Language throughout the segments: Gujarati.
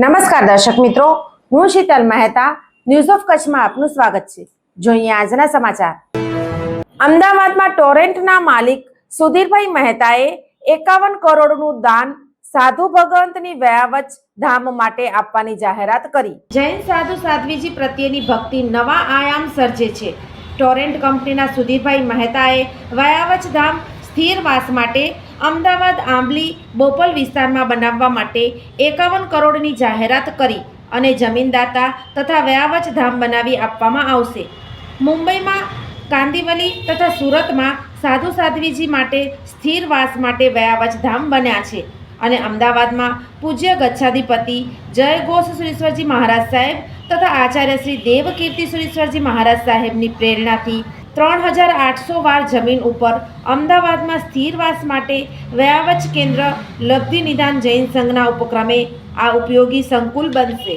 નમસ્કાર દર્શક મિત્રો, હું શીતલ મહેતા ન્યૂઝ ઓફ કચ્છમાં આપનું સ્વાગત છે. જોઈએ આજના સમાચાર. અમદાવાદમાં ટોરેન્ટના માલિક સુધીરભાઈ મહેતાએ એકાવન કરોડનું દાન સાધુ ભગવંતની વયાવચ ધામ માટે આપવાની જાહેરાત કરી. જૈન સાધુ સાધ્વીજી પ્રત્યેની ભક્તિ નવા આયામ સર્જે છે. ટોરેન્ટ કંપનીના સુધીરભાઈ મહેતાએ વયાવચ ધામ સ્થિર વાસ માટે અમદાવાદ, આંબલી, બોપલ વિસ્તારમાં બનાવવા માટે એકાવન કરોડની જાહેરાત કરી અને જમીનદાતા તથા વ્યાવચ ધામ બનાવી આપવામાં આવશે. મુંબઈમાં કાંદીવલી તથા સુરતમાં સાધુ સાધ્વીજી માટે સ્થિરવાસ માટે વ્યાવચ ધામ બન્યા છે અને અમદાવાદમાં પૂજ્ય ગચ્છાધિપતિ જય ઘોષ સુરેશ્વરજી મહારાજ સાહેબ તથા આચાર્ય શ્રી દેવકીર્તિ સુરેશ્વરજી મહારાજ સાહેબની પ્રેરણાથી ત્રણ હજાર આઠસો વાર જમીન ઉપર અમદાવાદમાં સ્થિરવાસ માટે વયાવચ કેન્દ્ર, લબ્ધિ નિદાન જૈન સંઘના ઉપક્રમે આ ઉપયોગી સંકુલ બનશે.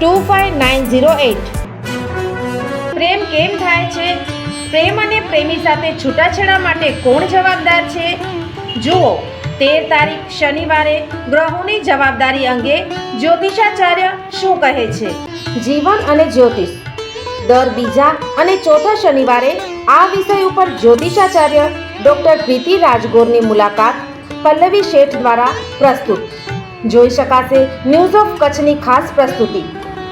two five nine zero eight પ્રેમ કેમ થાય છે? પ્રેમ અને પ્રેમી સાથે છૂટાછેડા માટે કોણ જવાબદાર છે? જુઓ, તેર તારીખ શનિવારે ગ્રહોની જવાબદારી અંગે જ્યોતિષાચાર્ય શું કહે છે? જીવન અને જ્યોતિષ. દર બીજા અને ચોથા શનિવારે આ વિષય ઉપર જ્યોતિષાચાર્ય ડોક્ટર પ્રીતિ રાજગોરની મુલાકાત પલ્લવી શેઠ દ્વારા પ્રસ્તુત. જોઈ શકાશે ન્યૂઝ ઓફ કચ્છની ખાસ પ્રસ્તુતિ.